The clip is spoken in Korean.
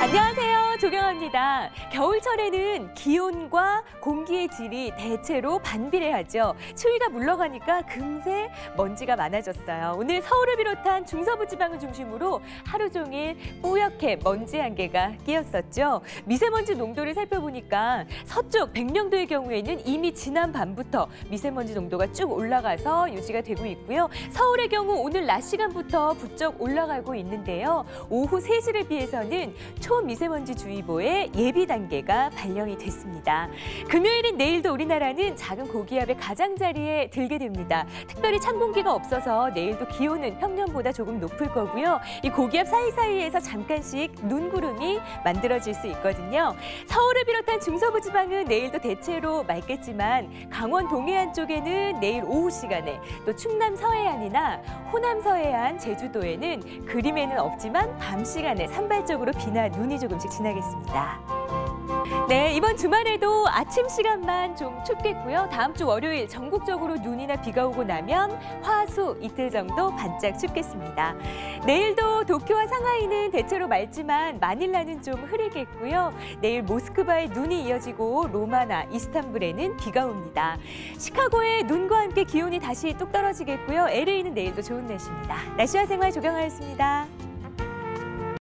안녕하세요. 조경아입니다. 겨울철에는 기온과 공기의 질이 대체로 반비례하죠. 추위가 물러가니까 금세 먼지가 많아졌어요. 오늘 서울을 비롯한 중서부 지방을 중심으로 하루 종일 뿌옇게 먼지 안개가 끼었었죠. 미세먼지 농도를 살펴보니까 서쪽 백령도의 경우에는 이미 지난 밤부터 미세먼지 농도가 쭉 올라가서 유지가 되고 있고요. 서울의 경우 오늘 낮 시간부터 부쩍 올라가고 있는데요. 오후 3시를 비해서는 초미세먼지 주 의보의 예비 단계가 발령이 됐습니다. 금요일인 내일도 우리나라는 작은 고기압의 가장자리에 들게 됩니다. 특별히 찬 공기가 없어서 내일도 기온은 평년보다 조금 높을 거고요. 이 고기압 사이사이에서 잠깐씩 눈구름이 만들어질 수 있거든요. 서울을 비롯한 중서부 지방은 내일도 대체로 맑겠지만 강원 동해안 쪽에는 내일 오후 시간에 또 충남 서해안이나 호남 서해안 제주도에는 그림에는 없지만 밤 시간에 산발적으로 비나 눈이 조금씩 지나 겠습니다. 네, 이번 주말에도 아침 시간만 좀 춥겠고요. 다음 주 월요일 전국적으로 눈이나 비가 오고 나면 화수 이틀 정도 반짝 춥겠습니다. 내일도 도쿄와 상하이는 대체로 맑지만 마닐라는 좀 흐리겠고요. 내일 모스크바에 눈이 이어지고 로마나 이스탄불에는 비가 옵니다. 시카고에 눈과 함께 기온이 다시 뚝 떨어지겠고요. LA는 내일도 좋은 날씨입니다. 날씨와 생활 조경하였습니다.